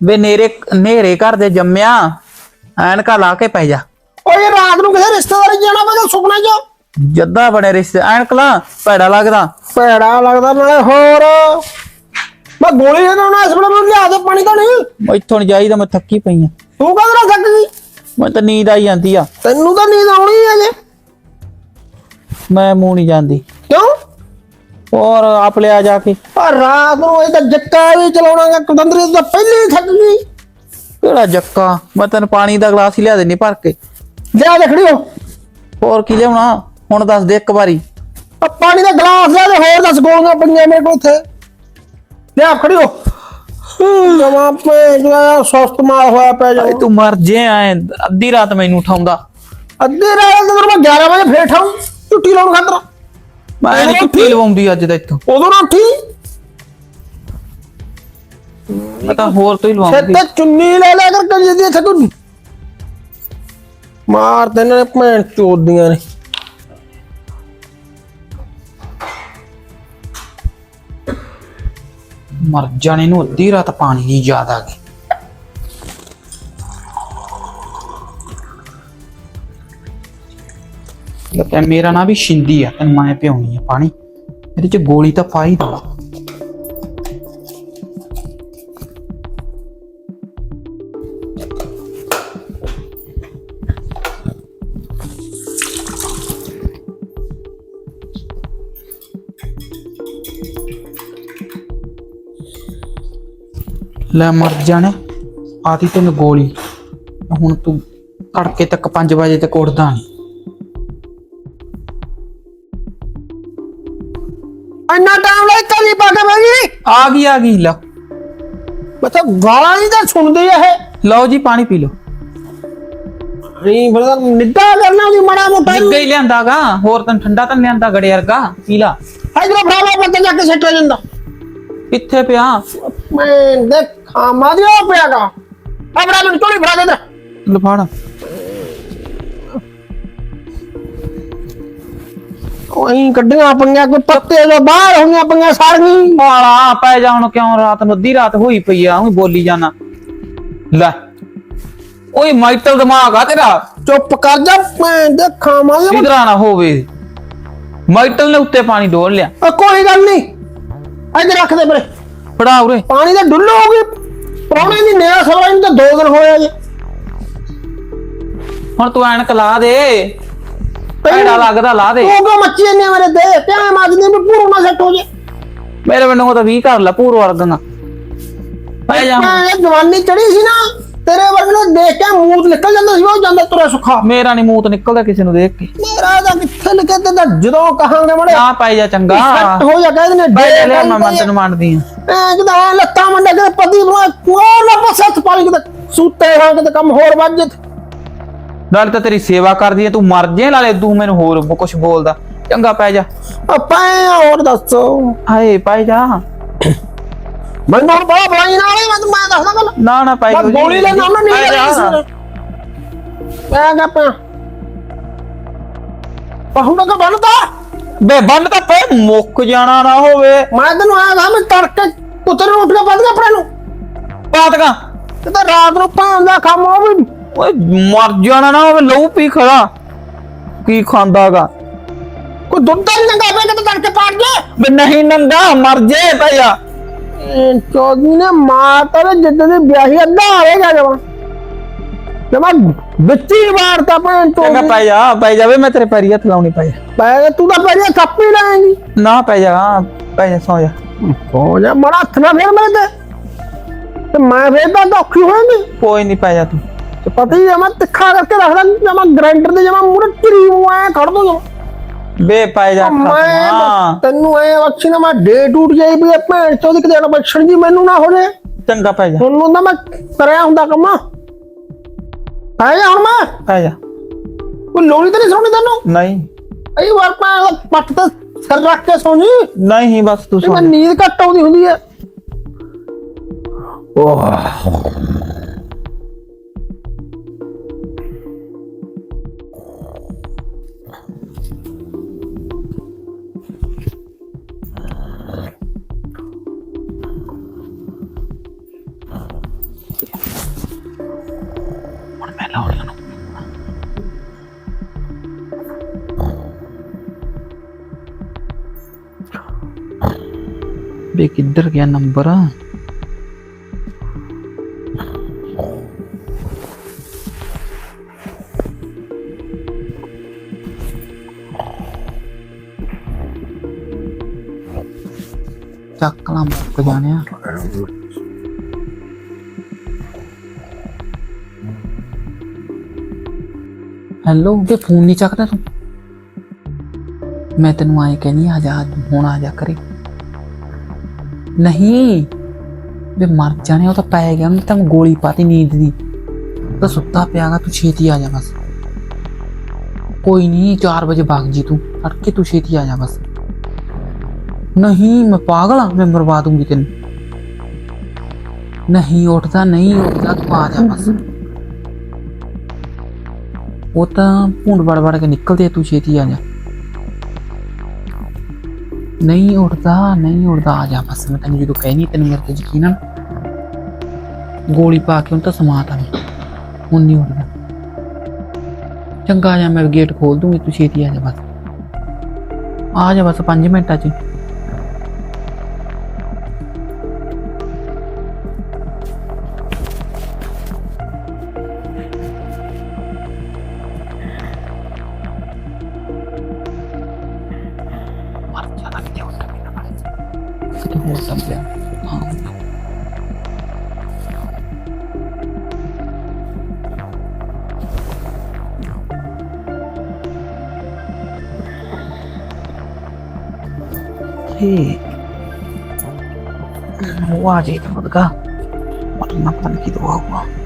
ਵੇ ਨੇਰੇ ਨੇਰੇ ਘਰ ਦੇ ਜੰਮਿਆ ਐਨਕਾ ਲਾ ਕੇ ਪੈ ਜਾ। ਓਏ ਰਾਤ ਨੂੰ ਕਿਸੇ ਰਿਸ਼ਤੇਦਾਰੀ ਜਾਣਾ ਮੈਂ ਸੁਪਨੇ 'ਚ। ਜੱਦਾ ਬਣੇ ਰਿਸ਼ਤੇ ਐਨਕ ਲਾ ਭੈੜਾ ਲੱਗਦਾ। ਭੈੜਾ ਲੱਗਦਾ ਨਾਲੇ ਹੋਰ। ਮੈਂ ਗੋਲੀ ਇਹਨਾਂ ਨੂੰ ਇਸ ਵੇਲੇ ਮੈਨੂੰ ਲਿਆ ਦੇ ਪਾਣੀ ਤਾਂ ਨਹੀਂ। ਇੱਥੋਂ ਨਹੀਂ ਜਾਈਦਾ ਮੈਂ ਥੱਕੀ ਪਈ ਆ। ਤੂੰ ਕਦ ਥੱਕ ਗਈ? ਮੈਂ ਤਾਂ ਨੀਂਦ ਆਈ ਜਾਂਦੀ ਆ। ਤੈਨੂੰ ਤਾਂ ਨੀਂਦ ਆਉਣੀ ਹੈ ਜੇ ਮੈਂ ਮੂੰਹ ਨਹੀਂ ਜਾਂਦੀ। ਹੋਰ ਆਪ ਲਿਆ ਜਾ ਕੇ। ਆ ਰਾਤ ਨੂੰ ਇਹ ਤਾਂ ਜੱਕਾ ਵੀ ਚਲਾਉਣਾਗਾ ਕਦੰਦਰੀ ਤਾਂ ਪਹਿਲੇ ਹੀ ਥੱਕ ਗਈ। ਕਿਹੜਾ ਜੱਕਾ? ਮੈਂ ਤੈਨੂੰ ਪਾਣੀ ਦਾ ਗਲਾਸ ਹੀ ਲਿਆ ਦੇਣੀ ਭਰ ਕੇ। ਲਿਆ ਦੇ ਖੜੀ ਹੋ ਹੋਰ ਕੀ ਲਿਆਉਣਾ? ਹੁਣ ਦੱਸ ਦੇ ਇੱਕ ਵਾਰੀ। ਆ ਪਾਣੀ ਦਾ ਗਲਾਸ ਲਿਆ ਤੇ ਹੋਰ ਦੱਸ ਗੋਲੀਆਂ ਪਈਆਂ ਮੇਰੇ ਕੋਲ ਇੱਥੇ ਲਿਆ ਖੜੀ ਹੋ ਜਮਾ ਪੇ ਜਿਹੜਾ ਸੁਸਤ ਮਾਰ ਹੋਇਆ ਪਿਆ ਜਾ ਤੂੰ ਮਰ ਜੇ ਐ ਅੱਧੀ ਰਾਤ ਮੈਨੂੰ ਉਠਾਉਂਦਾ। ਅੱਧੇ ਰਾਤ ਨੂੰ ਮੈਂ 11 ਵਜੇ ਫੇਰ ਠਾਉਂ ਛੁੱਟੀ ਲਾਉਣ ਖਾਤਰ। ਮੈਂ ਨਹੀਂ ਕੁੱਤੀ ਲਵਾਉਂਦੀ ਅੱਜ ਦਾ ਇੱਥੋਂ। ਉਦੋਂ ਨਾ ਉੱਠੀ ਮੈਂ ਤਾਂ ਹੋਰ ਤੋਂ ਹੀ ਸਿਰ ਲਵਾਉਂਦੀ ਤੇ ਚੁੰਨੀ ਲੈ ਲੈ ਕਰ ਕਰ ਜਦੀ ਇੱਥੇ ਤੂੰ। ਮਾਰ ਤੇ ਨੇ ਭੈਣ ਚੋਦੀਆਂ ਨੇ। ਮਰ ਜਾਣੇ ਨੂੰ ਅੱਧੀ ਰਾਤ ਪਾਣੀ ਦੀ ਯਾਦ ਆ ਗਈ। ਲੱਗਾ ਮੇਰਾ ਨਾਂ ਵੀ ਸ਼ਿੰਦੀ ਆ, ਤੈਨੂੰ ਮੈਂ ਪਿਉਣੀ ਆ ਪਾਣੀ। ਇਹਦੇ ਚ ਗੋਲੀ ਤਾਂ ਪਾਈ ਦਾ ਲੈ ਮਰ ਜਾਣੇ ਆਦੀ ਤੈਨੂੰ ਗੋਲੀ। ਹੁਣ ਤੂੰ ਤੜਕੇ ਤੱਕ 5 ਵਜੇ ਤੱਕ ਉੱਠਦਾ ਨਹੀਂ ਇੰਨਾ ਟਾਈਮ ਲੈ ਕਦੀ ਪਾ ਕੇ ਬੈਗੀ ਆ ਗਈ ਆ ਗਈ ਲਓ। ਮਤਲਬ ਗਾਲਾਂ ਨਹੀਂ ਤਾਂ ਸੁਣਦੇ ਇਹ। ਲਓ ਜੀ ਪਾਣੀ ਪੀ ਲਓ। ਨਹੀਂ ਫਿਰ ਨਿੱਦਾ ਕਰਨਾ ਵੀ ਮੜਾ ਮੋਟਾ। ਨਿੱਗਾ ਹੀ ਲਿਆਂਦਾਗਾ ਹੋਰ ਤਾਂ ਠੰਡਾ ਤਾਂ ਲਿਆਂਦਾ ਗੜੇ ਵਰਗਾ। ਪੀ ਲਾ। ਇਧਰ ਫਰਾਵਾ ਪੱਤੇ ਜਾ ਕੇ ਸੈੱਟ ਹੋ ਜਾਂਦਾ ਕਿੱਥੇ ਪਿਆ? ਮੈਂ ਦੇਖਾਂ ਮਾදිਆ ਪਿਆਗਾ ਅਬਰਾ ਮੈਨੂੰ ਟੋਲੀ ਫੜਾ ਦੇ ਦੇ ਲਫਾੜਾ ਕੋਈ ਕੱਢੀਆਂ ਪਈਆਂ ਕੋਈ ਪੱਤੇ ਜੋ ਬਾਹਰ ਹੋਈਆਂ ਪਈਆਂ ਗਈ ਮਾਲਾ ਪੈ ਜਾ ਹੁਣ ਕਿਉਂ ਰਾਤ ਨੂੰ ਅੱਧੀ ਰਾਤ ਹੋਈ ਪਈ ਆ ਉਹੀ ਬੋਲੀ ਜਾਣਾ ਲੈ ਓਏ ਮਾਈਟਲ ਦਿਮਾਗ ਆ ਤੇਰਾ। ਚੁੱਪ ਕਰ ਜਾ ਮੈਂ ਦੇਖਾਂ ਮਾදිਆ ਸਿਧਰਾ ਨਾ ਹੋਵੇ। ਮਾਈਟਲ ਨੇ ਉੱਤੇ ਪਾਣੀ ਡੋਲ ਲਿਆ। ਕੋਈ ਗੱਲ ਨਹੀਂ ਇੱਧਰ ਰੱਖ ਦੇ ਬਰੇ ਫੜਾ ਉਰੇ। ਪਾਣੀ ਦਾ ਡੁੱਲੋ ਹੋ ਗਈ। ਪ੍ਰਾਹੁਣੇ ਦੀ ਨੇੜਾ ਸਵਾ ਨੂੰ ਤਾਂ ਦੋ ਦਿਨ ਹੋਇਆ ਜੇ। ਹੁਣ ਤੂੰ ਐਨਕ ਲਾ ਦੇ। ਭੈੜਾ ਲੱਗਦਾ ਲਾ ਦੇ। ਤੂੰ ਮੱਚੀ ਆ ਮੇਰੇ ਤੇ? ਕਿਵੇਂ ਮਾਜਦੀ ਵੀ ਪੂਰਾ ਨਾ ਸੈੱਟ ਹੋ ਜੇ। ਮੇਰੇ ਮੈਨੂੰ ਤਾਂ 20 ਕਰ ਲੈ ਪੂਰ ਵਰਗਾਂ ਪੈ ਜਾ। ਮੈਂ ਇਹ ਜਵਾਨੀ ਚੜੀ ਸੀ ਨਾ ਤੇਰੇ ਵਰਗੇ ਨੂੰ ਦੇਖ ਕੇ ਮੂਤ ਨਿਕਲ ਜਾਂਦਾ ਸੀ ਉਹ ਜਾਂਦਾ ਤੁਰਿਆ ਸੁੱਖਾ। ਮੇਰਾ ਨਹੀਂ ਮੂੰਹ ਤੋਂ ਨਿਕਲਦਾ ਕਿਸੇ ਨੂੰ ਦੇਖ ਕੇ। ਮੇਰਾ ਤਾਂ ਕਿੱਥੇ ਤੇ ਤਾਂ ਜਦੋਂ ਕਹਾਂਗੇ ਮੜੇ ਨਾ ਪੈ ਜਾ ਚੰਗਾ। ਸੈੱਟ ਹੋ ਜਾ ਕਹਿੰਦੇ ਨੇ ਡੇ ਲਿਆ ਮੈਂ ਮੰਨ ਤੈਨੂੰ ਮੰਨਦੀ ਆ। ਐ ਕਿਦਾ ਲੱਤਾਂ ਮੰਡਾ ਕੇ ਪਤੀ ਬਣਾ ਕੋਲ ਨਾ ਬਸ ਹੱਥ ਪਾਲੀ ਕਿਤੇ। ਸੂਤੇ ਹਾਂ ਕਿਤੇ ਕੰਮ ਹੋਰ ਵੱਜ ਜੇ। ਨਾਲੇ ਤਾਂ ਤੇਰੀ ਸੇਵਾ ਕਰਦੀ ਐ ਤੂੰ ਮਰ ਜੇ ਨਾਲੇ ਤੂੰ ਮੈਨੂੰ ਹੋਰ ਕੁਝ ਬੋਲਦਾ। ਚੰਗਾ ਪੈ ਜਾ। ਆਪਾਂ ਹੋਰ ਦੱਸੋ। ਹਾਏ ਪੈ ਜਾ। ਮੈਨੂੰ ਹੁਣ ਬੜਾ ਬਲਾਈ ਨਾਲ ਮੈਂ ਮੈਂ ਦੱਸਦਾ ਗੱਲ ਨਾ ਨਾ ਪੈ ਜਾ। ਗੋਲੀ ਲੈਣਾ ਉਹਨਾਂ ਨਹੀਂ ਪੈ ਜਾ। ਮੈਂ ਕਹਾਂ ਪਾ ਪਹੁੰਚਾ ਕਾ ਬਣਦਾ ਬੇ ਬੰਨ ਤਾਂ ਪੈ ਮੁੱਕ ਜਾਣਾ ਨਾ ਹੋਵੇ। ਮੈਂ ਤੈਨੂੰ ਗਾ ਮੈਂ ਤੜਕੇ ਪੁੱਤਰ ਨੂੰ ਉੱਠ ਕੇ ਪੱਦ ਗਿਆ ਆਪਣੇ ਨੂੰ। ਪਾਤਗਾ ਤੇ ਤਾਂ ਰਾਤ ਨੂੰ ਭਾਂ ਦਾ ਕੰਮ ਉਹ ਵੀ ਓਏ ਮਰ ਜਾਣਾ ਨਾ ਹੋਵੇ ਲਹੂ ਪੀ ਖੜਾ। ਕੀ ਖਾਂਦਾਗਾ ਕੋਈ ਦੁੱਧ ਤਾਂ ਲੰਗਾ ਪਿਆ ਕਿ ਤੜਕੇ ਪਾੜ ਗਿਆ ਬੇ ਨਹੀਂ ਨੰਗਾ ਮਰ ਜੇ ਜਾ ਚੌਧਰੀ ਨੇ ਮਾਂ ਤਾਂ ਜਿੱਦ ਦੀ ਵਿਆਹੀ ਅੱਧਾ ਆਵੇਗਾ ਜਮਾ। ਜਮਾ ਵਿੱਚੀ ਵਾਰਤਾ ਭੈਣ ਚੰਗਾ ਤੋਂ ਪੈ ਜਾ ਪੈ ਜਾਵੇ ਮੈਂ ਤੇਰੇ ਪੈਰੀ ਹੱਥ ਲਾਉਣੀ ਪੈ ਜਾ। ਪੈ ਤੂੰ ਤਾਂ ਪਹਿਲੇ ਕੱਪ ਹੀ ਲਾਏਂਗੀ। ਨਾ ਪੈ ਜਾ ਪੈ ਜਾ ਸੌ ਜਾ। ਹੋ ਜਾ ਮੜਾ ਹੱਥ ਨਾ ਫੇਰ ਮੇਰੇ ਤੇ। ਤੇ ਮੈਂ ਫੇਰ ਤਾਂ ਔਖੀ ਹੋਏਗੀ ਕੋਈ ਨਹੀਂ ਪੈ ਜਾ ਤੂੰ ਤੇ। ਪਤਾ ਹੀ ਹੈ ਮੈਂ ਤਿੱਖਾ ਕਰਕੇ ਰੱਖਦਾ ਜਮਾ ਗ੍ਰਾਈਂਡਰ ਦੇ ਜਮਾ ਮੂਰੇ ਕਰੀਮ ਐ ਖੜ ਦੂੰ ਜਮਾ। ਬੇ ਪੈ ਜਾ ਮੈਂ ਤੈਨੂੰ ਐ ਅੱਛੀ ਨਾ ਮੈਂ ਡੇ ਟੂਟ ਜਾਈ ਵੀ ਇਹ ਭੈਣ ਚੋਦ ਕਿਤੇ ਨਾ ਬਖਸ਼ਣ ਜੀ ਮੈਨੂੰ ਨਾ ਹੋ ਜੇ ਚੰਗਾ ਪੈ ਜਾ। ਤੁਹਾਨੂੰ ਤਾਂ ਮੈਂ ਕਰਿਆ ਹੁੰਦਾ ਕੰਮ। ਆ ਜਾ ਹੁਣ ਮੈਂ। ਪੈ ਜਾ। ਕੋਈ ਲੋੜੀ ਤਾਂ ਨਹੀਂ ਸੁਣਨੀ ਤੈਨੂੰ? ਨਹੀਂ। ਅਈ ਵਾਰ ਮੈਂ ਪੱਟ ਤੇ ਸਿਰ ਰੱਖ ਕੇ ਸੌਂ ਜੀ ਨਹੀਂ ਬਸ ਤੂੰ ਸੌ ਮੈਂ। ਨੀਂਦ ਘੱਟ ਆਉਂਦੀ ਹੁੰਦੀ ਹੈ ਓਹ। ਵੇ ਕਿੱਧਰ ਗਿਆ ਨੰਬਰ? ਚੱਕ ਲਾਂ ਮੁੱਕ ਜਾਣਿਆ। ਹੈਲੋ ਵੇ ਫੋਨ ਨਹੀਂ ਚੱਕਦਾ ਤੂੰ। ਮੈਂ ਤੈਨੂੰ ਆਏ ਕਹਿੰਦੀ ਆ ਜਾ, ਹੁਣ ਆ ਜਾ ਕਰੇ ਨਹੀਂ। ਵੇ ਮਰ ਜਾਣੇ, ਉਹ ਤਾਂ ਪੈ ਗਿਆ, ਉਹਨੇ ਤਾਂ ਗੋਲੀ ਪਾਤੀ ਨੀਂਦ ਦੀ। ਤਾਂ ਸੁੱਤਾ ਪਿਆਗਾ ਤੂੰ ਛੇਤੀ ਆ ਜਾ ਬਸ। ਕੋਈ ਨਹੀਂ 4 ਵਜੇ ਭਾਗ ਜੀ ਤੂੰ। ਅੜਕੇ ਤੂੰ ਛੇਤੀ ਆ ਜਾ ਬਸ। ਨਹੀਂ, ਮੈਂ ਪਾਗਲ ਆ, ਮੈਂ ਮਰਵਾ ਦੂੰਗੀ ਤੈਨੂੰ। ਨਹੀਂ, ਉੱਠਦਾ ਨਹੀਂ, ਉੱਠਦਾ ਤੂੰ ਆ ਜਾ ਬਸ। ਉਹ ਤਾਂ ਭੁੰਡ ਵੜ ਵੜ ਕੇ ਨਿਕਲਦੇ ਤੂੰ ਛੇਤੀ ਆ ਜਾ। ਨਹੀਂ ਉੱਠਦਾ ਨਹੀਂ ਉੱਠਦਾ ਆ ਜਾ ਬਸ, ਮੈਂ ਤੈਨੂੰ ਜਦੋਂ ਕਹਿਣੀ ਤੈਨੂੰ ਮੇਰੇ ਤੇ ਯਕੀਨ ਆ ਗੋਲੀ ਪਾ ਕੇ ਹੁਣ ਤਾਂ ਸਮਾਤਾ ਨਹੀਂ ਹੁਣ ਨਹੀਂ ਉੱਠਦਾ ਚੰਗਾ ਆ ਜਾ, ਮੈਂ ਗੇਟ ਖੋਲ ਦੂੰਗੀ, ਤੂੰ ਛੇਤੀ ਆ ਜਾ ਬਸ। ਆ ਜਾ ਬਸ 5 ਮਿੰਟਾਂ ਚ। ਮਰ ਕਿਤੇ ਹਾਂ Hey. Wah, jadi tempat ka. Kenapa gitu aku?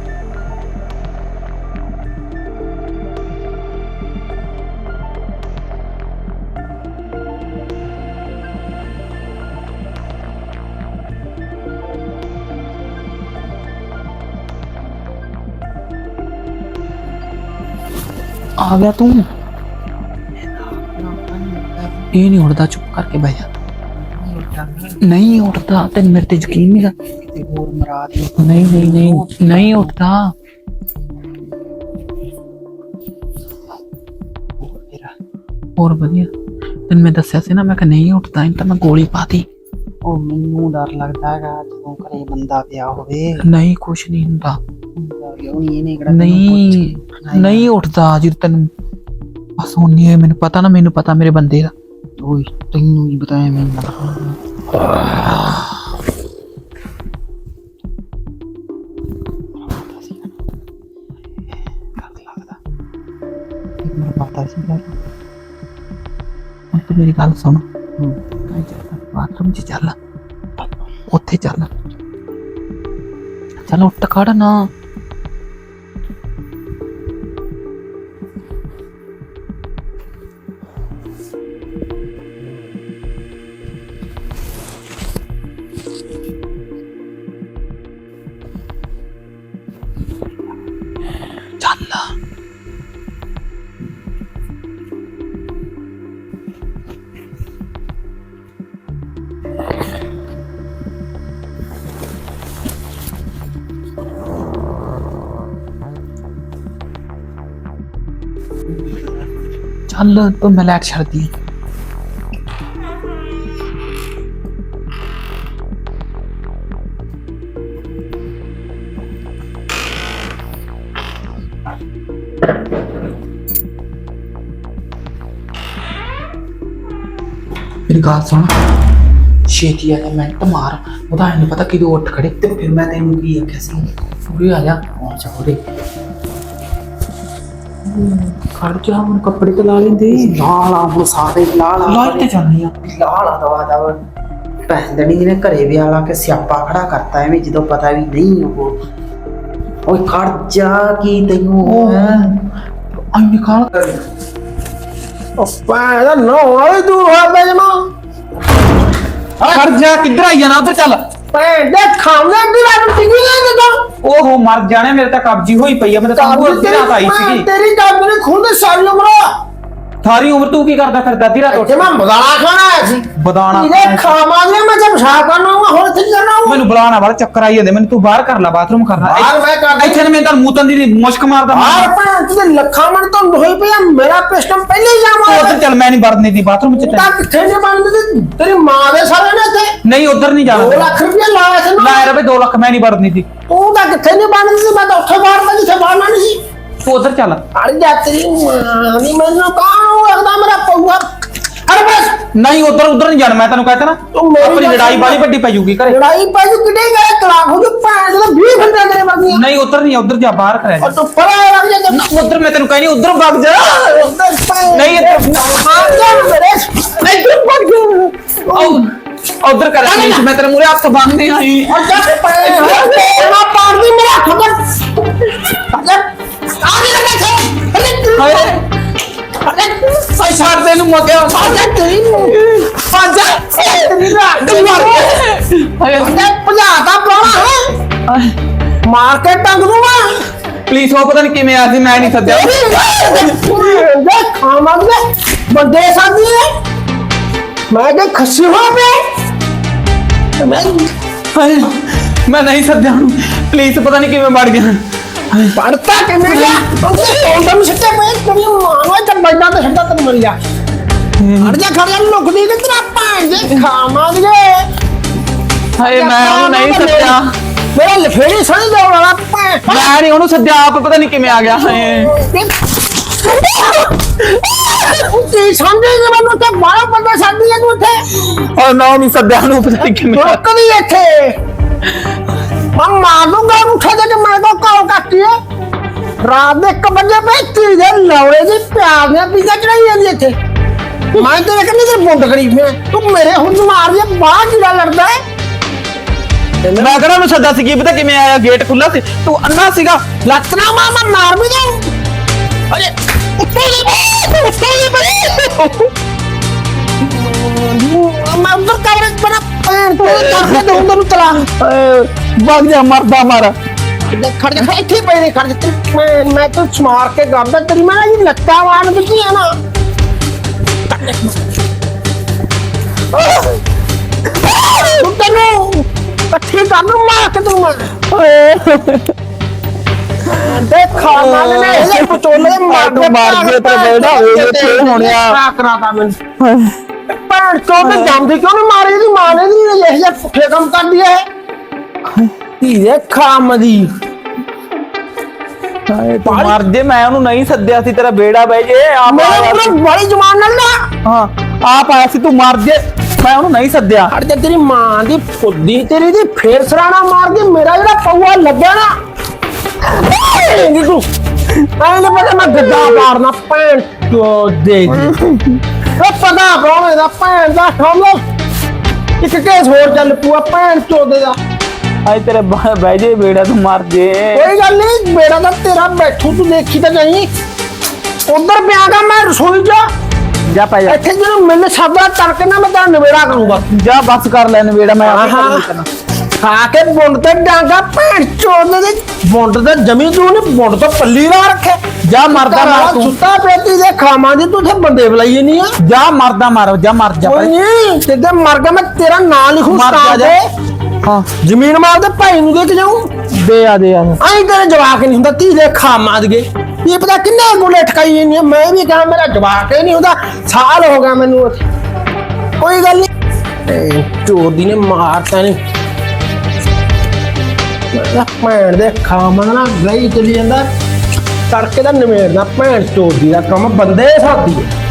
ਆ ਗਿਆ ਤੂੰ। ਇਹ ਨਹੀਂ ਉੱਠਦਾ ਚੁੱਪ ਕਰਕੇ ਬਹਿ ਜਾ। ਨਹੀਂ ਉੱਠਦਾ ਤੈਨੂੰ ਮੇਰੇ ਤੇ ਯਕੀਨ ਨਹੀਂ ਦੇ ਨਹੀਂ ਨਹੀਂ ਨਹੀਂ ਨਹੀਂ ਉੱਠਦਾ। ਹੋਰ ਵਧੀਆ। ਤੈਨੂੰ ਮੈਂ ਦੱਸਿਆ ਸੀ ਨਾ ਮੈਂ ਕਿ ਨਹੀਂ ਉੱਠਦਾ ਇਹਨੂੰ ਤਾਂ ਮੈਂ ਗੋਲੀ ਪਾਤੀ ਉਹ ਮੈਨੂੰ ਡਰ ਲੱਗਦਾ ਹੈਗਾ ਜਦੋਂ ਘਰੇ ਬੰਦਾ ਪਿਆ ਹੋਵੇ। ਨਹੀਂ ਕੁਛ ਨਹੀਂ ਹੁੰਦਾ। ਨਹੀਂ ਇਹਨੇ ਕਿਹੜਾ ਨਹੀਂ ਨਹੀਂ ਉੱਠਦਾ ਜਦੋਂ ਤੈਨੂੰ। ਬਸ ਹੁਣ ਨਹੀਂ ਮੈਨੂੰ ਪਤਾ ਨਾ ਮੈਨੂੰ ਪਤਾ ਮੇਰੇ ਬੰਦੇ ਦਾ। ਓਏ ਤੈਨੂੰ ਕੀ ਬਤਾਇਆ ਮੈਨੂੰ ਮੈਨੂੰ ਪਤਾ ਸੀ ਯਾਰ ਹੁਣ ਤੂੰ ਮੇਰੀ ਗੱਲ ਸੁਣ। ਮੈਂ ਚੱਲ ਬਾਥਰੂਮ 'ਚ ਚੱਲ। ਉੱਥੇ ਚੱਲ। ਚੱਲ ਉੱਠ ਖੜ ਨਾ। ਚੱਲ ਤੂੰ ਮੈਂ ਲਾਈਟ ਛੱਡਦੀ ਹਾਂ। ਮੇਰੀ ਗੱਲ ਸੁਣ। ਛੇਤੀ ਆ ਜਾ ਮਿੰਟ ਮਾਰ। ਉਹਦਾ ਨਹੀਂ ਪਤਾ ਕਿਦੋਂ ਉੱਠ ਖੜੇ। ਤੇ ਫਿਰ ਮੈਂ ਤੈਨੂੰ ਕੀ ਆਖਿਆ ਸੀ? ਪੂਰੀ ਆ ਜਾ। ਅੱਛਾ ਉਹਦੇ। ਖੜ ਜਾ ਹੁਣ ਕੱਪੜੇ ਤੇ ਲਾ ਲੈਂਦੇ ਲਾਲ ਆ ਹੁਣ ਸਾਰੇ ਲਾਲ ਆ। ਲਾਈਟ ਤੇ ਚੱਲਨੀ ਆ। ਲਾਲ ਆ ਦਵਾ ਦਵਾ ਪੈਂਦਣੀ ਜਿਹਨੇ ਘਰੇ ਵੀ ਆਲਾ ਕੇ ਸਿਆਪਾ ਖੜਾ ਕਰਤਾ ਐਵੇਂ ਜਦੋਂ ਪਤਾ ਵੀ ਨਹੀਂ ਉਹ। ਓਏ ਖੜ ਜਾ ਕੀ ਤੈਨੂੰ ਆਈ ਨਿਕਾਲ। ਉਹ ਪਾਦਾ ਨਾ ਹੋਏ ਤੂੰ ਹੋ ਬਜਮਾ ਖੜ ਜਾ ਕਿੱਧਰ ਆਈ ਜਾਣਾ? ਉਧਰ ਚੱਲ। ਪੈਂ ਦੇ ਵੀ ਰਾਤ ਟਿਕੀ ਨਹੀਂ ਦਿੰਦਾ ਓਹੋ ਮਰ ਜਾਣੇ ਮੇਰੇ ਤਾਂ ਕਬਜੀ ਹੋਈ ਪਈ ਆ ਮੈਂ ਤਾਂ ਸੰਭੂ ਅੱਧੀ ਰਾਤ ਆਈ ਸੀਗੀ। ਤੇਰੀ ਕਾਬੂ ਨੇ ਖੁਦ ਸਾਰੀ ਉਮਰ ਸਾਰੀ ਉਮਰ ਤੂੰ ਕੀ ਕਰਦਾ ਫਿਰਦਾ? ਤੇਰਾ ਇੱਥੇ ਮੈਂ ਬਗਾਲਾ ਖਾਣਾ ਆਇਆ ਸੀ। ਬਦਾਨਾ ਇਹਦੇ ਖਾਵਾਂਗੇ ਮੈਂ ਜਦ ਕਰਨਾ ਹੂੰ ਹੋਰ ਕੀ ਕਰਨਾ ਮੈਨੂੰ ਬੁਲਾਣਾ ਵਾਲਾ ਚੱਕਰ ਆਈ ਜਾਂਦੇ ਮੈਨੂੰ ਤੂੰ ਬਾਹਰ ਕਰ ਲੈ ਬਾਥਰੂਮ ਕਰਨਾ ਬਾਹਰ ਮੈਂ ਕਰ ਇੱਥੇ ਨੇ ਮੈਂ ਤਾਂ ਮੂਤਨ ਦੀ ਮੁਸ਼ਕ ਮਾਰਦਾ ਆਰ ਭੈਣ ਤੇ ਲੱਖਾਂ ਮਣ ਤੋਂ ਹੋਈ ਪਿਆ ਮੇਰਾ ਪਿਸਟਮ ਪਹਿਲੇ ਹੀ ਜਾਵਾਂ ਉੱਧਰ ਚੱਲ ਮੈਂ ਨਹੀਂ ਵੜਨੀ ਦੀ ਬਾਥਰੂਮ ਚ ਤਾਂ ਕਿੱਥੇ ਨਹੀਂ ਬਣਦੀ ਤੇ ਤੇਰੀ ਮਾਂ ਦੇ ਸਾਰੇ ਨੇ ਤੇ ਨਹੀਂ ਉੱਧਰ ਨਹੀਂ 2 ਜਾਣਾ ਲੱਖ ਰੁਪਏ ਲਾਇਆ ਸੀ ਨਾ। ਲੈ ਰਵੇ 2 ਲੱਖ ਮੈਂ ਨਹੀਂ ਵੜਨੀ ਦੀ ਤੂੰ ਤਾਂ ਕਿੱਥੇ ਨਹੀਂ ਬਣਦੀ ਸੀ ਮੈਂ ਤਾਂ ਉੱਥੇ ਬਾੜਦਾ ਜਿੱਥੇ ਬਾੜਨਾ ਨਹੀਂ ਸੀ। ਤੂੰ ਉੱਧਰ ਚੱਲ। ਅੜ ਜਾ ਤੇਰੀ ਮਾਂ ਨੀ ਮੈਨੂੰ ਕਾਹਨੂੰ ਆਖਦਾ ਮੇਰਾ ਪਊਆ? ਅਰੇ ਬਸ ਨਹੀਂ ਉੱਧਰ ਉੱਧਰ ਨਹੀਂ ਜਾਣਾ ਮੈਂ ਤੈਨੂੰ ਕਹਤਾ ਨਾ। ਤੂੰ ਮੇਰੀ ਆਪਣੀ ਗੱਲ ਲੜਾਈ ਸੁਣ। ਬਾਲੀ ਵੱਡੀ ਪੈ ਜੂਗੀ ਘਰੇ। ਲੜਾਈ ਪੈ ਜੂ ਕਿੱਡੇ ਗਏ ਤਲਾਕ ਹੋ ਜੂ ਭੈਣ ਦਾ 20 ਘੰਟੇ ਤੇਰੇ ਵਰਗੀਆਂ। ਨਹੀਂ ਉੱਧਰ ਨਹੀਂ ਉੱਧਰ ਜਾ ਬਾਹਰ ਕਰਿਆ ਔਰ ਤੂੰ ਪਰਾਂ ਲੱਗ ਜਾ ਤੇ ਉੱਧਰ ਮੈਂ ਤੈਨੂੰ ਕਹਿੰਦੀ ਉੱਧਰ ਵਗ ਜਾ। ਉੱਧਰ ਭੈਣ। ਨਹੀਂ, ਇੱਧਰ- ਮਾਰ ਜਾ। ਮੇਰੇ ਨਹੀਂ ਤੂੰ ਭੱਜ ਗਿਆ ਉੱਧਰ ਕਰ ਮੈਂ ਤੇਰੇ ਮੂਰੇ ਹੱਥ ਬੰਨ੍ਹਦੇ ਆਈ ਔਰ ਜਾ ਕੇ ਪਏ ਨਾ ਪਾੜ ਦੀ ਮੇਰਾ ਖਬਰ ਅਰੇ ਆਗੇ ਲੱਗਾ ਛੇ ਅਰੇ ਹਾਏ ਅਰੇ ਹਾਏ ਛੱਡ ਦੇ ਨੂੰ ਮਗਿਆ ਆਜਾ ਤੇਰੀ ਆਜਾ ਤੇਰੀ ਰਾਤ ਦੀ ਮਾਰ ਹਾਏ ਤੇ ਭਜਾਤਾ ਪਾਉਣਾ ਹੈ ਮਾਰ ਕੇ ਟੰਗ ਦੂੰਗਾ ਪਲੀਜ਼ ਉਹ ਪਤਾ ਨਹੀਂ ਕਿਵੇਂ ਆ ਸੀ ਮੈਂ ਨਹੀਂ ਸੱਦਿਆ ਦੇ ਖਾਵਾਂਗੇ ਬੰਦੇ ਸਾਡੀ ਹੈ ਮੈਂ ਕਿ ਖੱਸੀ ਹੋ ਪਏ ਮੈਂ ਹਾਏ ਮੈਂ ਨਹੀਂ ਸੱਦਿਆ ਪਲੀਜ਼ ਪਤਾ ਨਹੀਂ ਕਿਵੇਂ ਮਰ ਗਿਆ ਪੜਤਾ ਕਿਵੇਂ ਗਿਆ ਉਹਦੇ ਕੋਲ ਤਾਂ ਸਿੱਟੇ ਪਏ ਤੇਰੀ ਮਾਂ ਨੂੰ ਤਾਂ ਬੈਠਾ ਤੇ ਸਿੱਟਾ ਤੈਨੂੰ ਮਰ ਗਿਆ ਅੜ ਜਾ ਖੜਿਆ ਲੁਕਦੀ ਕਿ ਤੇਰਾ ਭਾਂ ਜੇ ਖਾਵਾਂਗੇ ਹਾਏ ਮੈਂ ਉਹਨੂੰ ਨਹੀਂ ਸੱਦਿਆ ਮੇਰਾ ਲਫੇੜੀ ਸਣੀ ਜਾਉਣ ਵਾਲਾ ਭਾਂ ਮੈਂ ਨਹੀਂ ਉਹਨੂੰ ਸੱਦਿਆ ਆਪ ਪਤਾ ਨਹੀਂ ਕਿਵੇਂ ਆ ਗਿਆ ਹਾਏ ਉੱਤੇ ਸਮਝੇਗਾ ਮੈਨੂੰ ਤੇ ਬਾਹਰ ਬੰਦਾ ਸਾਡੀ ਹੈ ਤੂੰ ਇੱਥੇ ਔਰ ਨਾ ਨਹੀਂ ਸੱਦਿਆ ਉਹਨੂੰ ਪਤਾ ਨਹੀਂ ਕਿਵੇਂ ਆ ਰੁਕ ਵੀ ਇੱਥੇ ਮੈਂ ਮਾਰ ਦੂੰਗਾ ਉੱਠੇ ਦੇ ਕੇ ਮੇਰੇ ਕੋਲ ਕਾਲ ਕੱਟੀ ਹੈ ਰਾਤ ਦੇ 1 ਵਜੇ ਪਏ ਤੀ ਦੇ ਲੌੜੇ ਦੀ ਪਿਆਰ ਨੇ ਪੀਜ਼ਾ ਚੜਾਈ ਜਾਂਦੀ ਇੱਥੇ ਮੈਂ ਤੇਰੇ ਕੰਨੇ ਤੇ ਬੁੰਡ ਕਰੀ ਮੈਂ ਤੂੰ ਮੇਰੇ ਹੁਣ ਮਾਰ ਦੇ ਬਾਹਰ ਜਿਹੜਾ ਲੜਦਾ ਹੈ ਮੈਂ ਕਿਹੜਾ ਉਹਨੂੰ ਸੱਦਾ ਸੀ ਕੀ ਪਤਾ ਕਿਵੇਂ ਆਇਆ ਗੇਟ ਖੁੱਲਾ ਸੀ ਤੂੰ ਅੰਨਾ ਸੀਗਾ ਲੱਤਨਾ ਮਾਮਾ ਮਾਰ ਵੀ ਦੇ ਅਰੇ ਉੱਤੇ ਦੀ ਬਈ ਉੱਤੇ ਦੀ ਬਈ ਮੈਂ ਉਧਰ ਕਮਰੇ ਚ ਬਣਾ ਪੈਣ ਤੋਂ ਕਰਕੇ ਦੇ ਉਧਰ ਨੂੰ ਤਲਾ ਵਗ ਜਾ ਮਰਦਾ ਮਾਰਾ। ਖੜ ਜਾ ਇੱਥੇ ਪਈ ਨੇ ਖੜ ਜਾ। ਤੇਰੀ ਮੈਂ ਮੈਂ ਤਾਂ ਸਮਾਰ ਕੇ ਗੱਬਦਾ ਤੇਰੀ ਮੈਂ ਜੀ ਲੱਤਾਂ ਨਾ। ਤੂੰ ਤੈਨੂੰ ਕਰ ਨੂੰ ਮਾਰ ਕੇ ਤੂੰ ਮੈਂ ਦੇਖਾ ਨਾ ਨੇ ਇਹ ਪਟੋਲੇ ਮਾਰ ਤੂੰ ਮਾਰ ਕੇ ਤੇ ਬੈਠਾ ਹੋਏ ਤੇ ਹੋਣਿਆ। ਕਰਾਤਾ ਮੈਨੂੰ। ਤੇ ਜੰਮਦੀ ਕਿਉਂ ਨਹੀਂ ਮਾਰੀ ਦੀ ਮਾਂ ਨੇ ਦੀ ਇਹ ਜਿਹਾ ਪੁੱਠੇ ਕੰਮ ਕਰਦੀ ਹੈ ਧੀਰੇ ਖਾਮ ਦੀ ਤੂੰ ਮਰ ਜੇ ਮੈਂ ਉਹਨੂੰ ਨਹੀਂ ਸੱਦਿਆ ਸੀ ਤੇਰਾ ਬੇੜਾ ਬਹਿ ਜੇ ਆਪ ਮੇਰੇ ਆਇਆ ਸੀ। ਕੋਲ ਬੜੀ ਜ਼ਮਾਨ ਨਾਲ ਨਾ। ਹਾਂ ਆਪ ਆਇਆ ਸੀ ਤੂੰ ਮਰ ਜੇ ਮੈਂ ਉਹਨੂੰ ਨਹੀਂ ਸੱਦਿਆ। ਅੜ ਤੇ ਤੇਰੀ ਮਾਂ ਦੀ ਫੁੱਦੀ ਤੇਰੀ ਦੀ ਫੇਰ ਸਰਾਣਾ ਮਾਰ ਕੇ ਮੇਰਾ ਜਿਹੜਾ ਪਊਆ ਲੱਗਿਆ ਨਾ। ਨਹੀਂ ਤੂੰ। ਐਂ ਨੀ ਪਤਾ ਮੈਂ ਗੱਦਾ ਮਾਰਨਾ ਭੈਣ ਚੋ ਦੇ ਦੀ ਉਹ ਪਤਾ ਕੌਣ ਦਾ ਭੈਣ ਦਾ ਠੋਲੋ ਇੱਕ ਕੇਸ ਹੋਰ ਚੱਲ ਪੂਆ ਭੈਣ ਚੋਦੇ ਦਾ। ਆਏ ਤੇਰੇ ਬਹਿ ਜੇ ਬੇੜਾ ਤੂੰ ਮਰ ਜੇ। ਕੋਈ ਗੱਲ ਨਹੀਂ ਮੇਰਾ ਤਾਂ ਤੇਰਾ ਬੈਠੂ ਤੂੰ ਦੇਖੀ ਤਾਂ ਨਹੀਂ ਉਧਰ ਪਿਆਗਾ ਮੈਂ ਰਸੋਈ 'ਚ। ਜਾ ਪੈ ਜਾ। ਇੱਥੇ ਜਦੋਂ ਮਿਲ ਸਕਦਾ ਤੜਕੇ ਨਾ ਮੈਂ ਤੇਰਾ ਨਵੇੜਾ ਕਰੂੰਗਾ। ਜਾ ਬਸ ਕਰ ਲੈ ਨਵੇੜਾ ਮੈਂ ਆਪੇ। ਕਰੂੰ ਖਾ ਕੇ ਬੁੰਡ ਤੇ ਡਾਂਗਾ ਭੈਣ ਚੋਦ ਦੇ। ਬੁੰਡ ਤੇ ਜਮੀ ਤੂੰ ਨੇ ਬੁੰਡ ਤੋਂ ਪੱਲੀ ਨਾ ਰੱਖੇ। ਜਾ ਮਰਦਾ ਮਾਰ ਤੂੰ। ਸੁੱਤਾ ਪੇਤੀ ਦੇ ਖਾਵਾਂ ਦੀ ਤੂੰ ਤੇ ਬੰਦੇ ਬੁਲਾਈ ਨਹੀਂ ਆ। ਜਾ ਮਰਦਾ ਮਾਰ ਜਾ ਮਰ ਜਾ ਕੋਈ ਨਹੀਂ ਤੇ ਮਰ ਗਿਆ ਮੈਂ ਤੇਰਾ ਨਾਂ ਲਿਖੂ ਮਰ ਜਾ ਸਟਾਂ ਜਾ। ਤੇ ਹਾਂ। ਜ਼ਮੀਨ ਮਾਰ ਦੇ ਭਾਈ ਨੂੰ ਦੇ ਕੇ ਜਾਊਂ। ਦੇ ਆ ਦੇ ਆ। ਆਈ ਤੇਰੇ ਜਵਾਕ ਨਹੀਂ ਹੁੰਦਾ, ਧੀ ਦੇ ਖਾਮਾਂ ਦੇ ਇਹ ਪਤਾ ਕਿੰਨੇ ਗੁਲੇ ਠਕਾਈ ਨਹੀਂ ਮੈਂ ਵੀ ਕਹਾਂ ਮੇਰਾ ਜਵਾਕ ਹੀ ਨਹੀਂ ਹੁੰਦਾ, ਸਾਲ ਹੋ ਗਿਆ ਮੈਨੂੰ ਕੋਈ ਗੱਲ ਨਹੀਂ। ਚੋਦੀ ਨੇ ਮਾਰਤਾ ਨਹੀਂ ਭੈਣ ਦੇ ਖਾਮਾਂ ਨਾਲ ਗਈ ਚਲੀ ਜਾਂਦਾ। ਤੜਕੇ ਦਾ ਨਵੇੜਨਾ ਭੈਣ ਚੋਦੀ ਦਾ ਕੰਮ, ਬੰਦੇ ਸਾਥੀ। ਹੈ